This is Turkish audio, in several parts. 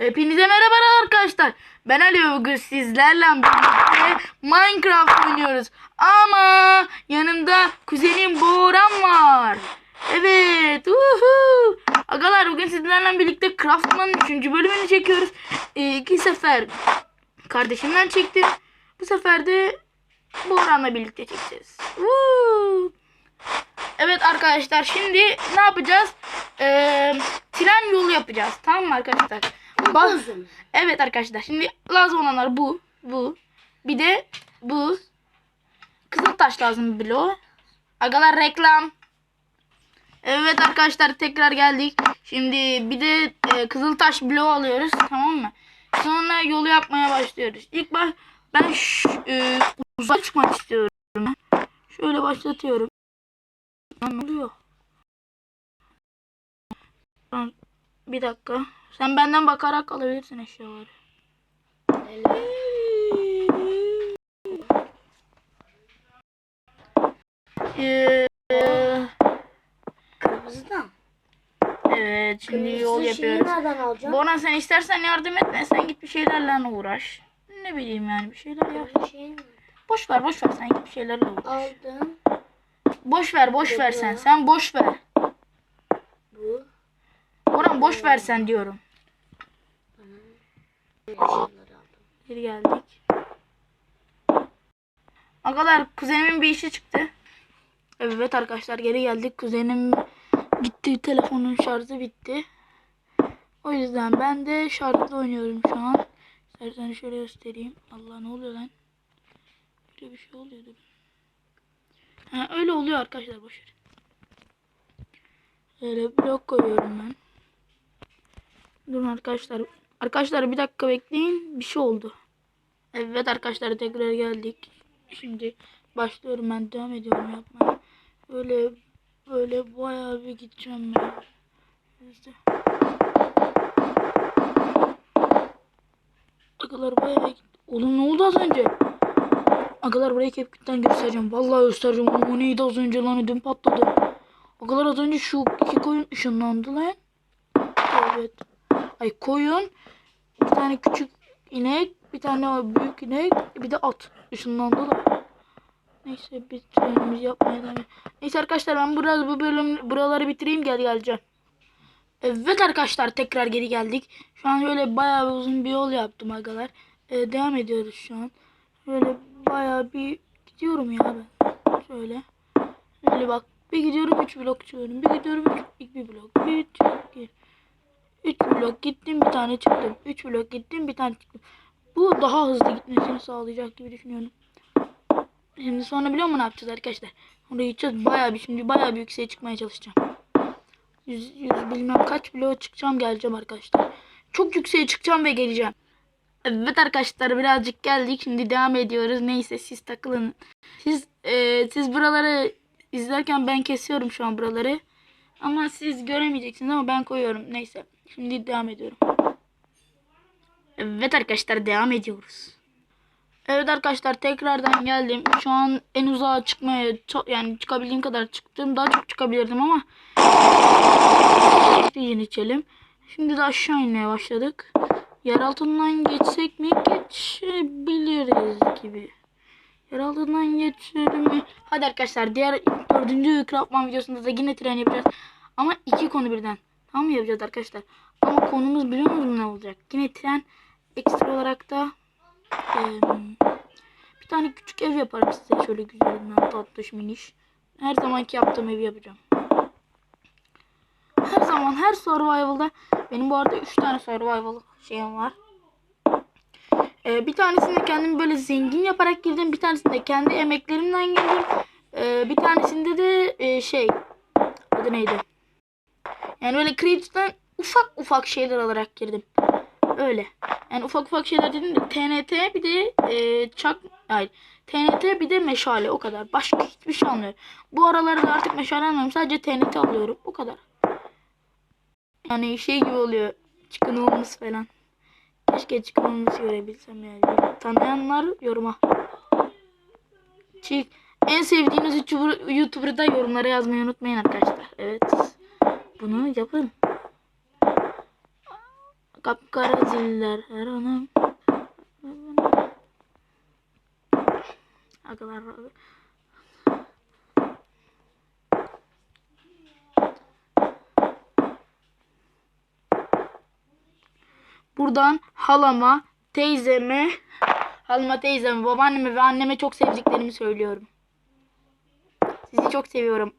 Hepinize merhaba arkadaşlar. Ben Ali bugün sizlerle birlikte Minecraft oynuyoruz. Ama yanımda kuzenim Boran var. Evet. Uhu. Agalar bugün sizlerle birlikte Craftman'ın 3. bölümünü çekiyoruz. Ee, iki sefer kardeşimden çektim. Bu sefer de Boran'la birlikte çekeceğiz. Uhu. Evet arkadaşlar şimdi ne yapacağız? Ee, tren yolu yapacağız. Tamam mı arkadaşlar? Bak, evet arkadaşlar şimdi lazım olanlar bu, bu. Bir de bu. Kızıltaş lazım bir bloğu. Agalar reklam. Evet arkadaşlar tekrar geldik. Şimdi bir de e, Kızıltaş bloğu alıyoruz tamam mı? Sonra yolu yapmaya başlıyoruz. İlk baş ben e, uzak çıkmak istiyorum. Şöyle başlatıyorum. Ne oluyor? Bir dakika. Sen benden bakarak alabilirsin eşyaları. Ee, Kırmızıdan. evet şimdi Kırmızı yol yapıyoruz. nereden alacağım? Boran sen istersen yardım etme. Sen git bir şeylerle uğraş. Ne bileyim yani bir şeyler yap. Mi? Boş ver boş ver sen git bir şeylerle uğraş. Aldım. Boş ver boş ver sen. Sen boş ver. Boş ver sen diyorum. Geri geldik. Arkadaşlar kuzenimin bir işi çıktı. Evet arkadaşlar geri geldik. Kuzenim gitti telefonun şarjı bitti. O yüzden ben de şarjlı oynuyorum şu an. İstersen şöyle göstereyim. Allah ne oluyor lan? Böyle bir şey oluyor. Ha, öyle oluyor arkadaşlar boşver. Böyle blok koyuyorum ben. Durun arkadaşlar. Arkadaşlar bir dakika bekleyin. Bir şey oldu. Evet arkadaşlar tekrar geldik. Şimdi başlıyorum ben devam ediyorum yapmaya. Böyle böyle bayağı bir gideceğim ben. İşte. Agalar bayağı git. Oğlum ne oldu az önce? Agalar burayı kepkitten göstereceğim. Vallahi göstereceğim. Oğlum o neydi az önce lan ödüm patladı. Agalar az önce şu iki koyun ışınlandı lan. Evet. Ay koyun. Bir tane küçük inek, bir tane büyük inek, bir de at ışınlandı da. Neyse bir trenimizi yapmaya devam. Neyse arkadaşlar ben biraz bu bölüm buraları bitireyim gel geleceğim. Evet arkadaşlar tekrar geri geldik. Şu an şöyle bayağı bir uzun bir yol yaptım agalar. Ee, devam ediyoruz şu an. Şöyle bayağı bir gidiyorum ya ben. Şöyle. Şöyle bak bir gidiyorum 3 blok çıkıyorum. Bir gidiyorum 3 bir blok. Bir çık gir. 3 blok gittim bir tane çıktım. 3 blok gittim bir tane çıktım. Bu daha hızlı gitmesini sağlayacak gibi düşünüyorum. Şimdi sonra biliyor musun ne yapacağız arkadaşlar? Oraya gideceğiz bayağı bir şimdi bayağı bir yükseğe çıkmaya çalışacağım. 100, 100 bilmem kaç bloğa çıkacağım geleceğim arkadaşlar. Çok yükseğe çıkacağım ve geleceğim. Evet arkadaşlar birazcık geldik. Şimdi devam ediyoruz. Neyse siz takılın. Siz e, siz buraları izlerken ben kesiyorum şu an buraları. Ama siz göremeyeceksiniz ama ben koyuyorum. Neyse. Şimdi devam ediyorum. Evet arkadaşlar devam ediyoruz. Evet arkadaşlar tekrardan geldim. Şu an en uzağa çıkmaya yani çıkabildiğim kadar çıktım. Daha çok çıkabilirdim ama Oksijen içelim. Şimdi de aşağı inmeye başladık. Yer altından geçsek mi? Geçebiliriz gibi. Yer altından geçelim mi? Hadi arkadaşlar diğer dördüncü Craftman videosunda da yine tren yapacağız. Ama iki konu birden. Mı yapacağız arkadaşlar? Ama konumuz biliyor musunuz ne olacak? Yine tren ekstra olarak da eee, bir tane küçük ev yaparım size. Şöyle güzelinden tatlış miniş. Her zamanki yaptığım evi yapacağım. Her zaman her survival'da benim bu arada 3 tane survival şeyim var. Ee, bir tanesinde kendimi böyle zengin yaparak girdim. Bir tanesinde kendi emeklerimden girdim. Ee, bir tanesinde de e, şey adı neydi? Yani böyle Creative'den ufak ufak şeyler alarak girdim. Öyle. Yani ufak ufak şeyler dedim de TNT bir de e, çak hayır TNT bir de meşale o kadar. Başka hiçbir şey almıyorum. Bu aralarda artık meşale almıyorum. Sadece TNT alıyorum. O kadar. Yani şey gibi oluyor. Çıkın olması falan. Keşke çıkın olması görebilsem yani. Tanıyanlar yoruma. Çık. En sevdiğiniz YouTuber, YouTuber'ı da yorumlara yazmayı unutmayın arkadaşlar. Evet. Bunu yapın. Kapkara ziller her anım. Agalar Buradan halama, teyzeme, halama, teyzeme, babaanneme ve anneme çok sevdiklerimi söylüyorum. Sizi çok seviyorum.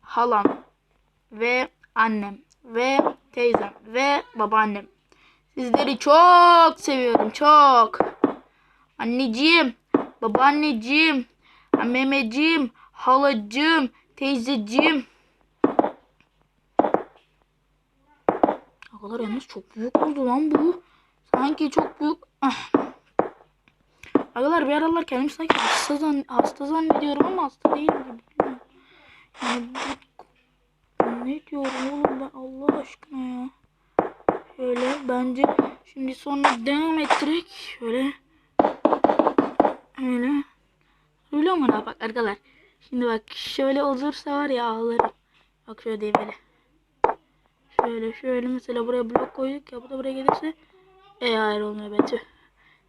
Halam ve annem ve teyzem ve babaannem. Sizleri çok seviyorum. Çok. Anneciğim, babaanneciğim, memeciğim, halacığım, teyzeciğim. Akalar yalnız çok büyük oldu lan bu. Sanki çok büyük. Ah. Agalar bir aralar kendimi sanki hasta, zan hasta zannediyorum ama hasta değilim. Yani ne diyorum oğlum ben Allah aşkına ya. Şöyle bence şimdi sonra devam ettirek şöyle. Öyle. Öyle mi bak arkadaşlar. Şimdi bak şöyle olursa var ya ağlarım. Bak şöyle diyeyim böyle. Şöyle şöyle mesela buraya blok koyduk ya bu da buraya gelirse e hayır olmuyor Betü.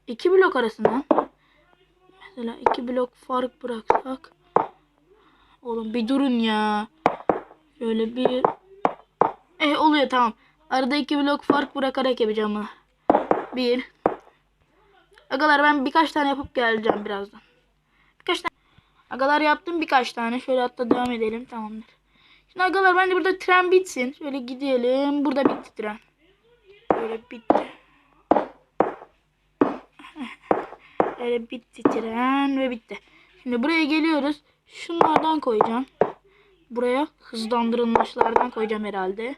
İki blok arasından mesela iki blok fark bıraksak oğlum bir durun ya. Şöyle bir e oluyor tamam. Arada iki blok fark bırakarak yapacağım bunu. Bir. Agalar ben birkaç tane yapıp geleceğim birazdan. Birkaç tane. Agalar yaptım birkaç tane. Şöyle hatta devam edelim. Tamamdır. Şimdi agalar bence burada tren bitsin. Şöyle gidelim. Burada bitti tren. Böyle bitti. Böyle bitti tren ve bitti. Şimdi buraya geliyoruz. Şunlardan koyacağım. Buraya hızlandırılmışlardan koyacağım herhalde.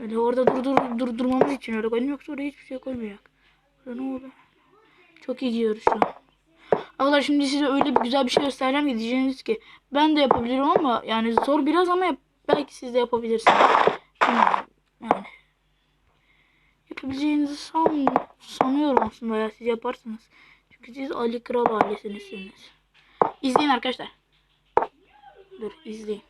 Öyle orada durdur durdurmamız için öyle koydum. Yoksa oraya hiçbir şey koymayacak. Burada ne oldu? Çok iyi gidiyoruz şu an. Arkadaşlar şimdi size öyle bir güzel bir şey göstereceğim ki diyeceğiniz ki ben de yapabilirim ama yani zor biraz ama yap- belki siz de yapabilirsiniz. Yani yapabileceğinizi san sanıyorum aslında ya siz yaparsınız. Çünkü siz Ali Kral ailesinizsiniz. İzleyin arkadaşlar. Dur izleyin.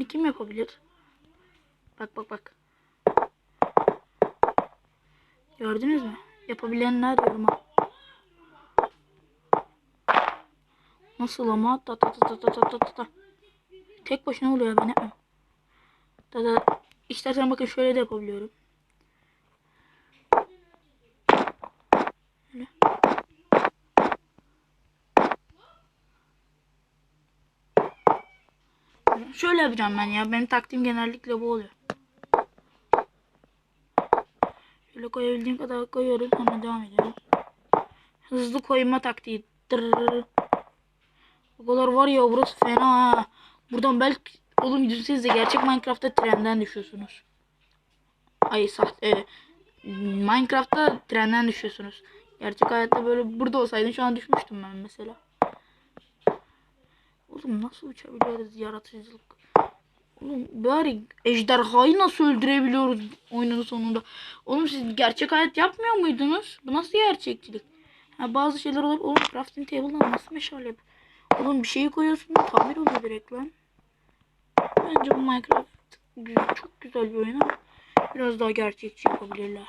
taklidi kim yapabilir? Bak bak bak. Gördünüz mü? Yapabilenler yoruma. Nasıl ama? Ta ta ta ta ta ta ta ta. Tek başına oluyor ben yapmıyorum. Ta ta. İstersen bakın şöyle de yapabiliyorum. Öyle. Şöyle. Yapacağım ben ya. Benim taktiğim genellikle bu oluyor. Şöyle koyabildiğim kadar koyuyorum. Sonra devam ediyorum. Hızlı koyma taktiği. Dırırır. O kadar var ya burası fena. Buradan belki oğlum düşünsenize gerçek Minecraft'ta trenden düşüyorsunuz. Ay sahte. Minecraft'ta trenden düşüyorsunuz. Gerçek hayatta böyle burada olsaydın şu an düşmüştüm ben mesela. Oğlum nasıl uçabiliyoruz yaratıcılık? Oğlum bari ejderhayı nasıl öldürebiliyoruz oyunun sonunda? Oğlum siz gerçek hayat yapmıyor muydunuz? Bu nasıl gerçekçilik? Ha, bazı şeyler olur. Oğlum crafting table'dan nasıl meşale? Oğlum bir şeyi koyuyorsun tamir oluyor direkt lan. Bence bu Minecraft çok güzel bir oyun ama biraz daha gerçekçi yapabilirler.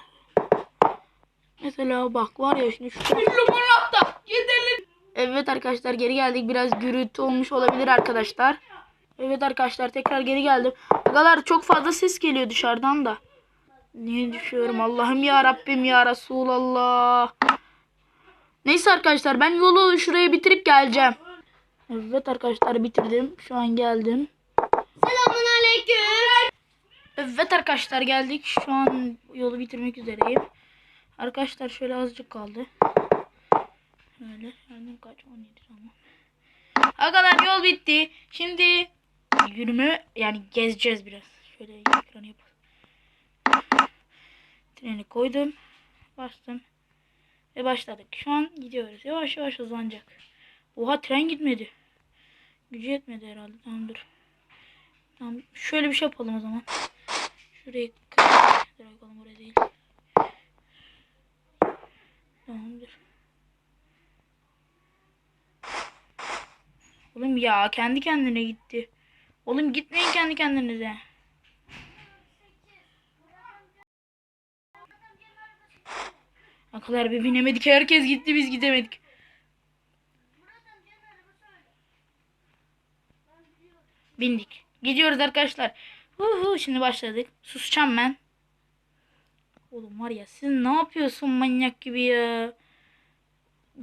Mesela bak var ya şimdi şu Evet arkadaşlar geri geldik. Biraz gürültü olmuş olabilir arkadaşlar. Evet arkadaşlar tekrar geri geldim. Agalar çok fazla ses geliyor dışarıdan da. Niye düşüyorum Allah'ım ya Rabbim ya Resulallah. Neyse arkadaşlar ben yolu şuraya bitirip geleceğim. Evet arkadaşlar bitirdim. Şu an geldim. Selamun aleyküm. Evet arkadaşlar geldik. Şu an yolu bitirmek üzereyim. Arkadaşlar şöyle azıcık kaldı. Şöyle. Yani kaç? 17 tamam. Arkadaşlar yol bitti. Şimdi yürüme yani gezeceğiz biraz. Şöyle ekranı yapalım. Treni koydum. Bastım. Ve başladık. Şu an gidiyoruz. Yavaş yavaş hızlanacak. Oha tren gitmedi. Gücü yetmedi herhalde. Tamam dur. Tamam. Şöyle bir şey yapalım o zaman. Şurayı. Direkt oğlum buraya değil. Tamamdır. Oğlum ya kendi kendine gitti. Oğlum gitmeyin kendi kendinize. Akıllar bir binemedik. Herkes gitti biz gidemedik. Bindik. Gidiyoruz arkadaşlar. Uhu, şimdi başladık. Susacağım ben. Oğlum var ya siz ne yapıyorsun manyak gibi ya.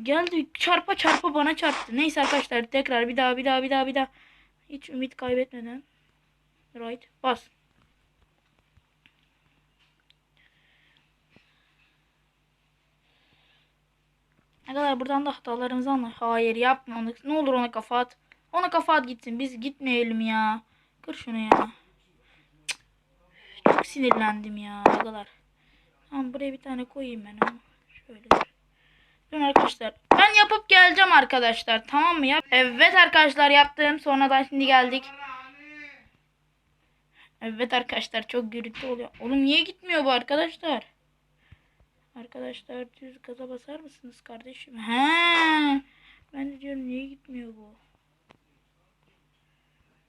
Geldi çarpa çarpa bana çarptı. Neyse arkadaşlar tekrar bir daha bir daha bir daha bir daha. Hiç ümit kaybetmeden. Right. Bas. Ne kadar buradan da hatalarımızı anla. Hayır yapma onu. Ne olur ona kafa at. Ona kafa at gitsin. Biz gitmeyelim ya. Kır şunu ya. Çok sinirlendim ya. Ne kadar. Tamam buraya bir tane koyayım ben ama. Şöyle. Dur arkadaşlar. Ben yapıp geleceğim arkadaşlar. Tamam mı ya? Evet arkadaşlar yaptım. Sonradan şimdi geldik. Evet arkadaşlar çok gürültü oluyor. Oğlum niye gitmiyor bu arkadaşlar? Arkadaşlar düz gaza basar mısınız kardeşim? He. Ben diyorum niye gitmiyor bu?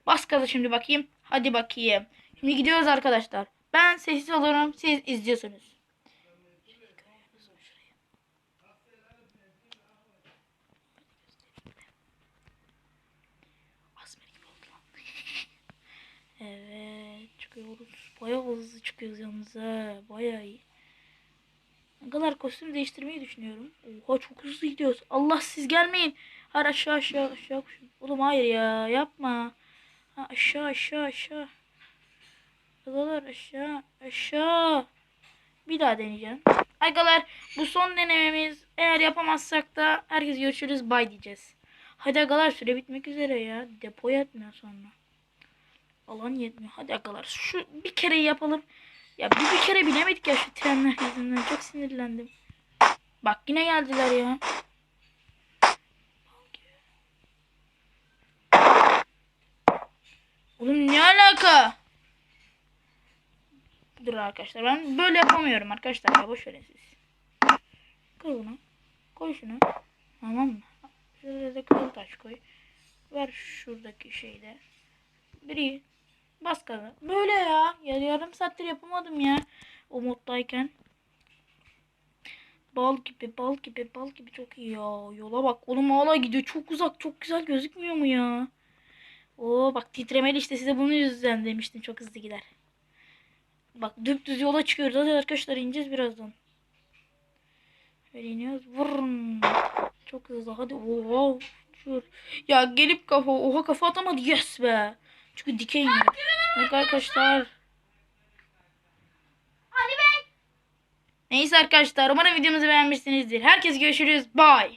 Bas gaza şimdi bakayım. Hadi bakayım. Şimdi gidiyoruz arkadaşlar. Ben sessiz olurum. Siz izliyorsunuz. Asmer gibi oldu lan. evet çıkıyoruz. Bayağı hızlı çıkıyoruz yalnız ha. Bayağı iyi. Ne kadar kostüm değiştirmeyi düşünüyorum. Oha çok hızlı gidiyoruz. Allah siz gelmeyin. Hayır aşağı aşağı aşağı. Oğlum hayır ya yapma. Ha, aşağı aşağı aşağı. Agalar aşağı aşağı. Bir daha deneyeceğim. Agalar bu son denememiz. Eğer yapamazsak da herkes görüşürüz bay diyeceğiz. Hadi agalar süre bitmek üzere ya. Depo yetmiyor sonra. Alan yetmiyor. Hadi agalar şu bir kere yapalım. Ya bir, bir kere binemedik ya şu trenler yüzünden. Çok sinirlendim. Bak yine geldiler ya. Oğlum ne alaka? Dur arkadaşlar ben böyle yapamıyorum arkadaşlar ya boş verin siz. Koy bunu. Koy şunu. Tamam mı? Şurada da kızıl taş koy. Ver şuradaki şeyde. Biri bas gaza. Böyle ya. Ya yarım saattir yapamadım ya. O moddayken. Bal gibi bal gibi bal gibi çok iyi ya. Yola bak oğlum hala gidiyor. Çok uzak çok güzel gözükmüyor mu ya? Oo bak titremeli işte size bunu yüzden demiştim çok hızlı gider. Bak dümdüz yola çıkıyoruz. Hadi arkadaşlar ineceğiz birazdan. Böyle iniyoruz. Vurun. Çok hızlı. Hadi. Oha. Ya gelip kafa. Oha kafa atamadı. Yes be. Çünkü dikey iniyor. Bak arkadaşlar. Ali Bey. Neyse arkadaşlar. Umarım videomuzu beğenmişsinizdir. Herkes görüşürüz. Bye.